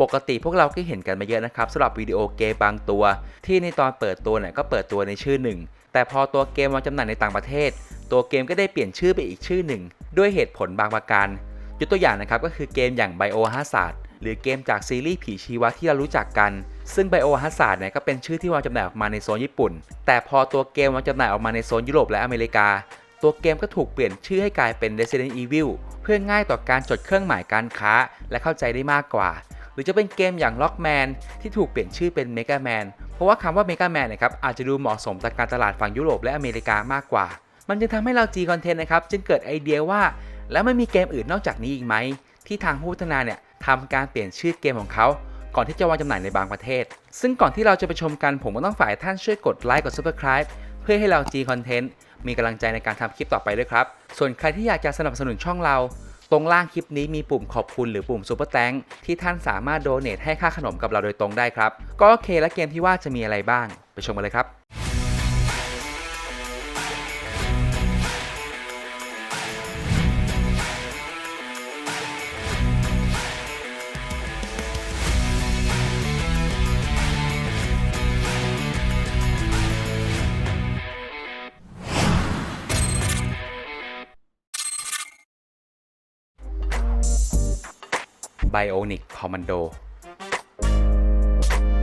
ปกติพวกเราก็เห็นกันมาเยอะนะครับสำหรับวิดีโอเกมบางตัว ที่ในตอนเปิดตัวเนี่ยก็เปิดตัวในชื่อหนึ่ง แต่พอตัวเกมวางจำหน่ายในต่างประเทศ ตัวเกมก็ได้เปลี่ยนชื่อไปอีกชื่อหนึ่ง ด้วยเหตุผลบางประการยกตัวอย่างนะครับก็คือเกมอย่าง Biohazard หรือเกมจากซีรีส์ผีชีวะที่เรารู้จักกัน ซึ่ง Biohazard เนี่ยก็เป็นชื่อที่วางจำหน่ายออกมาในโซนญี่ปุ่น แต่พอตัวเกมวางจำหน่ายออกมาในโซนยุโรปและอเมริกา ตัวเกมก็ถูกเปลี่ยนชื่อให้กลายเป็น Resident Evil เพื่อง่ายต่อการจดเครื่องหมายการค้า และเข้าใจได้มากกว่า หรือจะเป็นเกมอย่าง Lockman ที่ถูกเปลี่ยนชื่อเป็น Mega Man เพราะว่าคำว่า Mega Man นะครับอาจจะดูเหมาะสมต่อการตลาดฝั่งยุโรปและอเมริกามากกว่า มันจึงทำให้เรา G Content นะครับจึงเกิดไอเดียว่า แล้วไม่มีเกมอื่นนอกจากนี้อีกไหม ที่ทางผู้พัฒนาเนี่ยทำการเปลี่ยนชื่อเกมของเขาก่อนที่จะวางจำหน่ายในบางประเทศ ซึ่งก่อนที่เราจะไปชมกันผมก็ต้องฝ่ายท่านช่วยกดไลค์กด Subscribe เพื่อให้เรา G Content มีกำลังใจในการทำคลิปต่อไปด้วยครับ ส่วนใครที่อยากจะสนับสนุนช่องเรา ตรงล่างคลิปนี้มีปุ่มขอบคุณหรือปุ่มซูเปอร์แตงที่ท่านสามารถโดเน a ให้ค่าขนมกับเราโดยตรงได้ครับ ก็โอเคและเกมที่ว่าจะมีอะไรบ้าง ไปชมกันเลยครับ Bionic Commando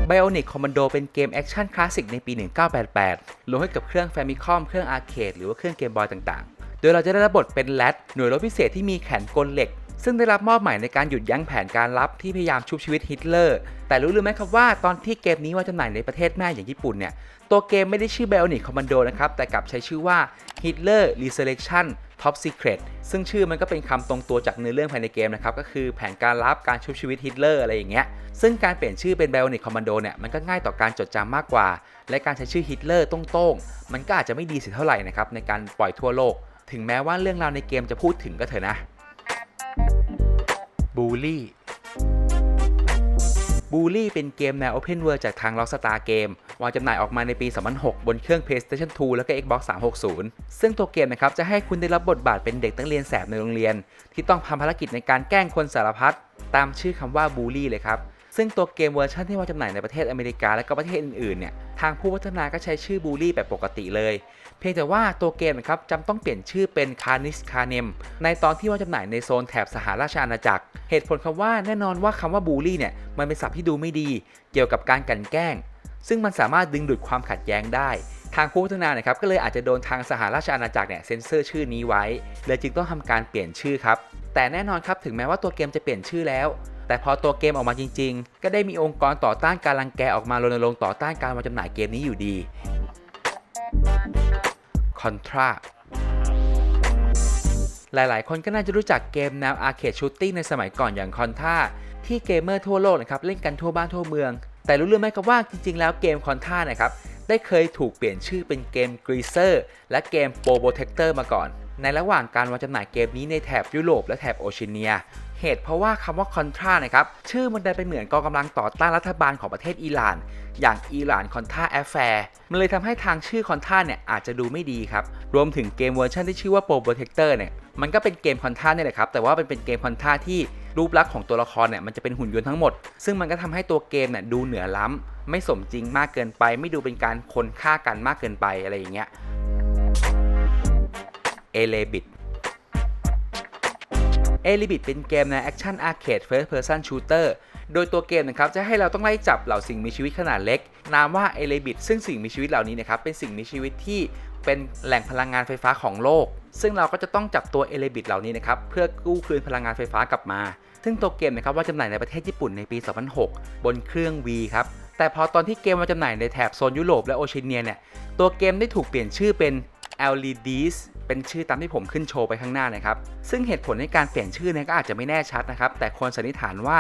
Bionic Commando เป็นเกมแอคชั่นคลาสสิกในปี 1988 ลงให้กับเครื่อง Famicom เครื่องอาร์เคดหรือว่าเครื่องเกมบอยต่างๆ โดยเราจะได้รับบทเป็นแรดหน่วยรบพิเศษที่มีแขนกลเหล็ก ซึ่งได้รับมอบหมายในการหยุดยั้งแผนการลับที่พยายามชุบชีวิตฮิตเลอร์ แต่รู้หรือไม่ครับว่าตอนที่เกมนี้วางจำหน่ายในประเทศแม่อย่างญี่ปุ่นเนี่ย ตัวเกมไม่ได้ชื่อ Bionic Commando นะครับ แต่กลับใช้ชื่อว่า Hitler Resurrection Top Secret ซึ่งชื่อมันก็เป็นคำตรงตัวจากเนื้อเรื่องภายในเกมนะครับ ก็คือแผนการลับการชุบชีวิตฮิตเลอร์อะไรอย่างเงี้ย ซึ่งการเปลี่ยนชื่อเป็น Bionic Commando เนี่ย มันก็ง่ายต่อการจดจำมากกว่า และการใช้ชื่อฮิตเลอร์ตรงๆ มันก็อาจจะไม่ดีสิเท่าไหร่นะครับในการปล่อยทั่วโลก ถึงแม้ว่าเรื่องราวในเกมจะพูดถึงก็เถอะนะบูลลี่ บูลลี่เป็นเกมแนว Open World จากทาง Rockstar Game วางจำหน่ายออกมาในปี 2006 บนเครื่อง PlayStation 2 แล้วก็ Xbox 360 ซึ่งตัวเกมนะครับจะให้คุณได้รับบทบาทเป็นเด็กนักเรียนแสบในโรงเรียน ที่ต้องทำภารกิจในการแกล้งคนสารพัดตามชื่อคำว่าบูลลี่เลยครับ ซึ่งตัวเกมเวอร์ชันที่วางจำหน่ายในประเทศอเมริกาและก็ประเทศอื่นๆเนี่ยทางผู้พัฒนาก็ใช้ชื่อบูลลี่แบบปกติเลย เพียงแต่ว่าตัวเกมนะครับจำต้องเปลี่ยนชื่อเป็น Carnage Carnem ในตอนที่วางจำหน่ายในโซนแถบสหราชอาณาจักร เหตุผลคำว่าแน่นอนว่าคำว่าบูลลี่เนี่ยมันเป็นศัพท์ที่ดูไม่ดี เกี่ยวกับการกลั่นแกล้ง ซึ่งมันสามารถดึงดูดความขัดแย้งได้ทางผู้พัฒนานะครับก็เลยอาจจะโดนทางสหราชอาณาจักรเนี่ยเซ็นเซอร์ชื่อนี้ไว้เลยจึงต้องทำการเปลี่ยนชื่อครับแต่แน่นอนครับถึงแม้ว่าตัวเกมจะเปลี่ยนชื่อแล้ว แต่พอตัวเกมออกมาจริง ๆ ก็ได้มีองค์กรต่อต้านการรังแกออกมารณรงค์ต่อต้านการวางจำหน่ายเกมนี้อยู่ดี Contra หลายๆ คนก็น่าจะรู้จักเกมแนวอาร์เคดชูตติ้งในสมัยก่อนอย่าง Contra ที่เกมเมอร์ทั่วโลกนะครับเล่นกันทั่วบ้านทั่วเมือง แต่รู้หรือไหมครับว่าจริง ๆ แล้วเกม Contra นะครับได้เคยถูกเปลี่ยนชื่อเป็นเกม Greaser และเกม Pro Protector มาก่อน ในระหว่างการวางจำหน่ายเกมนี้ในแถบยุโรปและแถบโอเชียเนีย เหตุเพราะว่าคำว่า Contra นะครับชื่อมันได้ไปเหมือนกองกำลังต่อต้านรัฐบาลของประเทศอิหร่าน อย่างอิหร่านคอนท่าแอฟแฟร์มันเลยทำให้ทางชื่อคอนท่าเนี่ยอาจจะดูไม่ดีครับรวมถึงเกมเวอร์ชันที่ชื่อว่า Pro Protector เนี่ยมันก็เป็นเกมคอนท่าเนี่ยแหละครับแต่ว่าเป็นเป็นเกมคอนท่าที่รูปลักษณ์ของตัวละครเนี่ยมันจะเป็นหุ่นยนต์ทั้งหมด ซึ่งมันก็ทำให้ตัวเกมเนี่ยดูเหนือล้ำไม่สมจริงมากเกินไป ไม่ดูเป็นการคนฆ่ากันมากเกินไปอะไรอย่างเงี้ยเอเลบิด เอลิบิ t เป็นเกมในแอคชั่นอาร์เคดเฟิร์สเพ r ร์ซันชูเตอร์โดยตัวเกมนะครับจะให้เราต้องไล่จับเหล่าสิ่งมีชีวิตขนาดเล็ก นามว่าเอลิบิ t ซึ่งสิ่งมีชีวิตเหล่านี้นะครับเป็นสิ่งมีชีวิตที่เป็นแหล่งพลังงานไฟฟ้าของโลก ซึ่งเราก็จะต้องจับตัวเอลิบิ t เหล่านี้นะครับเพื่อกู้คืนพลังงานไฟฟ้ากลับมา ซึ่งตัวเกมนะครับว่าจำหน่ายในประเทศญี่ปุ่นในปี 2006 บนเครื่อง V ครับแต่พอตอนที่เกมมาจำหน่ายในแถบโซนยุโรปและโอเชียเนียเนี่ยตัวเกมได้ถูกเปลี่ยนชื่อเป็น LEDs เป็นชื่อตามที่ผมขึ้นโชว์ไปข้างหน้านะครับ ซึ่งเหตุผลในการเปลี่ยนชื่อเนี่ยก็อาจจะไม่แน่ชัดนะครับ แต่คนสันนิษฐานว่า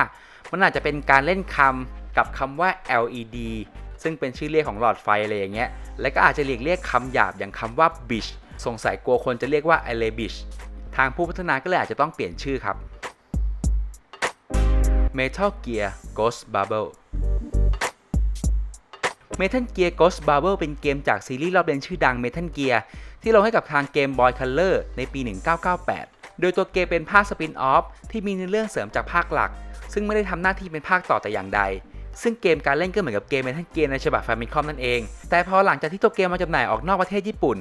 มันอาจจะเป็นการเล่นคำกับคำว่า LED ซึ่งเป็นชื่อเรียกของหลอดไฟอะไรอย่างเงี้ย และก็อาจจะเรียกเรียกคำหยาบอย่างคำว่า bish สงสัยกลัวคนจะเรียกว่า e l e bish ทางผู้พัฒนาก็เลยอาจจะต้องเปลี่ยนชื่อครับ Metal Gear Ghost Bubble Metal Gear Ghost Bubble เป็นเกมจากซีรีส์รอบเล่นชื่อดัง Metal Gear ที่ลงให้กับทางเกม Boy Color ในปี 1998 โดยตัวเกมเป็นภาคสปินออฟที่มีเนื้อเรื่องเสริมจากภาคหลัก ซึ่งไม่ได้ทำหน้าที่เป็นภาคต่อแต่อย่างใด ซึ่งเกมการเล่นก็เหมือนกับเกมเมทัลเกียร์ในฉบับ Famicom นั่นเอง แต่พอหลังจากที่ตัวเกมมาจำหน่ายออกนอกประเทศญี่ปุ่น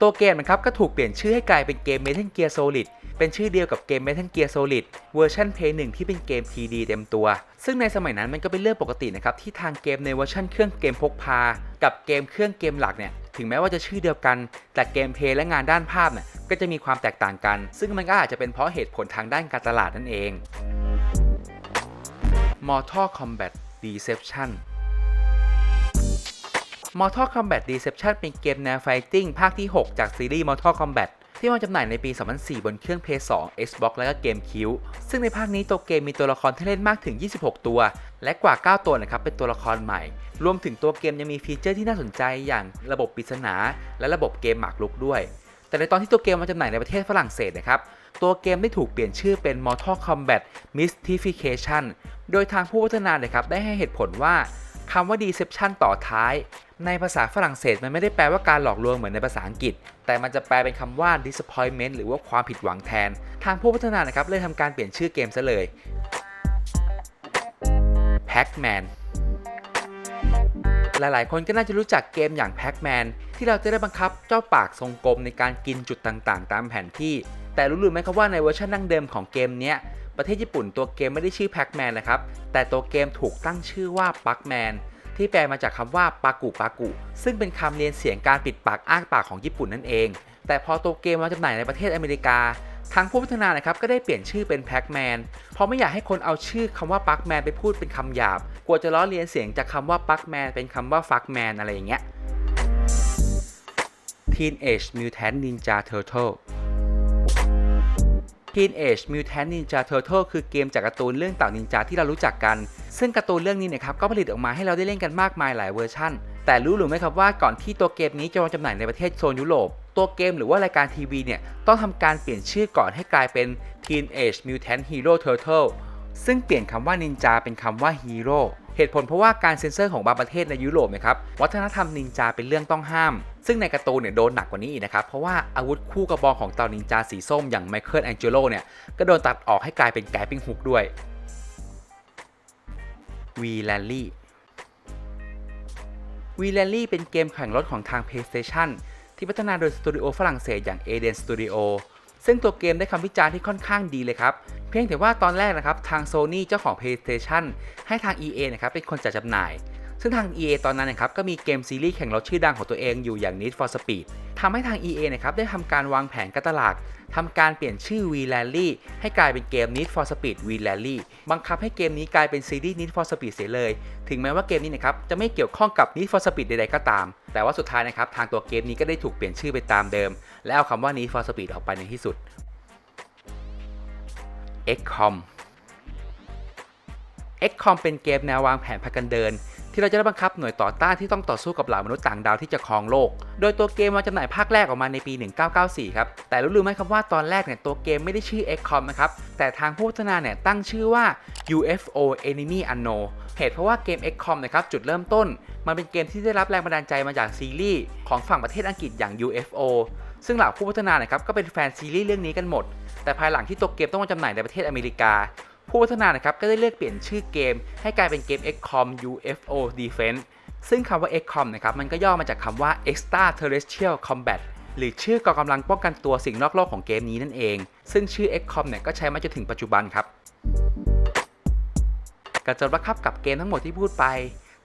ตัวเกมนะครับก็ถูกเปลี่ยนชื่อให้กลายเป็นเกม Metal Gear Solid เป็นชื่อเดียวกับเกม Metal Gear Solid เวอร์ชัน Play 1ที่เป็นเกม 3D เต็มตัว ซึ่งในสมัยนั้นมันก็เป็นเรื่องปกตินะครับที่ทางเกมในเวอร์ชันเครื่องเกมพกพา กับเกมเครื่องเกมหลักเนี่ยถึงแม้ว่าจะชื่อเดียวกัน แต่เกมเพลย์และงานด้านภาพเนี่ยก็จะมีความแตกต่างกัน ซึ่งมันก็อาจจะเป็นเพราะเหตุผลทางด้านการตลาดนั่นเอง Mortal Kombat Deception Mortal Kombat Deception เป็นเกมแนวไฟติ้งภาคที่ 6 จากซีรีส์ Mortal Kombat ที่วางจำหน่ายในปี 2004 บนเครื่อง PS2 Xbox และก็ GameCube ซึ่งในภาคนี้ตัวเกมมีตัวละครที่เล่นมากถึง 26 ตัว และกว่า 9 ตัวนะครับเป็นตัวละครใหม่ รวมถึงตัวเกมยังมีฟีเจอร์ที่น่าสนใจอย่างระบบปริศนา และระบบเกมหมากรุกด้วย แต่ในตอนที่ตัวเกมมาจำหน่ายในประเทศฝรั่งเศสนะครับตัวเกมได้ถูกเปลี่ยนชื่อเป็น Mortal Kombat Mystification โดยทางผู้พัฒนาเนี่ยครับได้ให้เหตุผลว่าคำว่า Deception ต่อท้าย ในภาษาฝรั่งเศสมันไม่ได้แปลว่าการหลอกลวงเหมือนในภาษาอังกฤษ แต่มันจะแปลเป็นคำว่า disappointment หรือว่าความผิดหวังแทน ทางผู้พัฒนานะครับเลยทำการเปลี่ยนชื่อเกมซะเลย Pac-Man หลาย ๆ คนก็น่าจะรู้จักเกมอย่าง Pac-Man ที่เราจะได้บังคับเจ้าปากทรงกลมในการกินจุดต่าง ๆ ตามแผนที่ แต่รู้หรือไม่ครับว่าในเวอร์ชันดั้งเดิมของเกมนี้ประเทศญี่ปุ่นตัวเกมไม่ได้ชื่อ Pac-Man นะครับ แต่ตัวเกมถูกตั้งชื่อว่า Pac-Man ที่แปลมาจากคำว่าปากุปากุ ซึ่งเป็นคำเรียนเสียงการปิดปากอ้างปากของญี่ปุ่นนั่นเอง แต่พอตัวเกมมาจำหน่ายในประเทศอเมริกาทางผู้พัฒนานะครับก็ได้เปลี่ยนชื่อเป็น Pac-Man เพราะไม่อยากให้คนเอาชื่อคำว่า Pac-Man ไปพูดเป็นคำหยาบ กลัวจะล้อเลียนเสียงจากคำว่า Pac-Man เป็นคำว่า Fuckman อะไรอย่างเงี้ย Teenage Mutant Ninja Turtle Teenage Mutant Ninja Turtle คือเกมจากการ์ตูนเรื่องเต่านินจาที่เรารู้จักกัน ซึ่งการ์ตูนเรื่องนี้นะครับก็ผลิตออกมาให้เราได้เล่นกันมากมายหลายเวอร์ชันแต่รู้หรือไม่ครับว่าก่อนที่ตัวเกมนี้จะวางจำหน่ายในประเทศโซนยุโรป ตัวเกมหรือว่ารายการทีวีเนี่ยต้องทำการเปลี่ยนชื่อก่อนให้กลายเป็น Teenage Mutant Hero Turtle ซึ่งเปลี่ยนคำว่านินจาเป็นคำว่าฮีโร่เหตุผลเพราะว่าการเซ็นเซอร์ของบางประเทศในยุโรปนะครับวัฒนธรรมนินจาเป็นเรื่องต้องห้าม ซึ่งในการ์ตูนเนี่ยโดนหนักกว่านี้อีกนะครับเพราะว่าอาวุธคู่กระบองของเต่านินจาสีส้มอย่างไมเคิลแองเจโลเนี่ยก็โดนตัดออกให้กลายเป็นแกปิ้งฮุกด้วย V Rally V Rally เป็นเกมแข่งรถของทาง PlayStation ที่พัฒนาโดยสตูดิโอฝรั่งเศสอย่าง Eden Studio ซึ่งตัวเกมได้คำวิจารณ์ที่ค่อนข้างดีเลยครับ เพียงแต่ว่าตอนแรกนะครับทาง Sony เจ้าของ PlayStation ให้ทาง EA นะครับเป็นคนจัดจำหน่าย ซึ่งทาง EA ตอนนั้นนะครับก็มีเกมซีรีส์แข่งรถชื่อดังของตัวเองอยู่อย่าง Need for Speed ทำให้ทาง EA นะครับได้ทำการวางแผนการตลาดทำการเปลี่ยนชื่อ V Rally ให้กลายเป็นเกม Need for Speed V Rally บังคับให้เกมนี้กลายเป็นซีรีส์ Need for Speed เสียเลย ถึงแม้ว่าเกมนี้นะครับจะไม่เกี่ยวข้องกับ Need for Speed ใดๆก็ตาม แต่ว่าสุดท้ายนะครับทางตัวเกมนี้ก็ได้ถูกเปลี่ยนชื่อไปตามเดิม และเอาคำว่า Need for Speed ออกไปในที่สุด XCOM XCOM เป็นเกมแนววางแผนพากันเดิน ที่เราจะได้บังคับหน่วยต่อต้านที่ต้องต่อสู้กับเหล่ามนุษย์ต่างดาวที่จะครองโลก โดยตัวเกมมาจำหน่ายภาคแรกออกมาในปี 1994 ครับ แต่รู้หรือไม่ครับว่าตอนแรกเนี่ยตัวเกมไม่ได้ชื่อ XCOM นะครับ แต่ทางผู้พัฒนาเนี่ยตั้งชื่อว่า UFO Enemy Unknown เหตุเพราะว่าเกม XCOM นะครับจุดเริ่มต้น มันเป็นเกมที่ได้รับแรงบันดาลใจมาจากซีรีส์ของฝั่งประเทศอังกฤษอย่าง UFO ซึ่งเหล่าผู้พัฒนานะครับก็เป็นแฟนซีรีส์เรื่องนี้กันหมด แต่ภายหลังที่ตัวเกมต้องมาจำหน่ายในประเทศอเมริกา ผู้พัฒนานะครับก็ได้เลือกเปลี่ยนชื่อเกม ให้กลายเป็นเกม XCOM UFO Defense ซึ่งคำว่า XCOM นะครับมันก็ย่อมาจากคำว่า Extraterrestrial Combat หรือชื่อกองกำลังป้องกันตัวสิ่งนอกโลกของเกมนี้นั่นเอง ซึ่งชื่อ XCOM เนี่ยก็ใช้มาจนถึงปัจจุบันครับ ก็จบแล้วครับกับเกมทั้งหมดที่พูดไป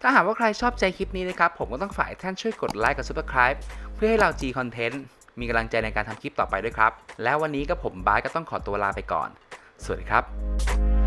ถ้าหากว่าใครชอบใจคลิปนี้นะครับผมก็ต้องฝากท่านช่วยกดไลค์กับ Subscribe เพื่อให้เรา G Content มีกำลังใจในการทำคลิปต่อไปด้วยครับ แล้ววันนี้ก็ผมบายก็ต้องขอตัวลาไปก่อน สวัสดีครับ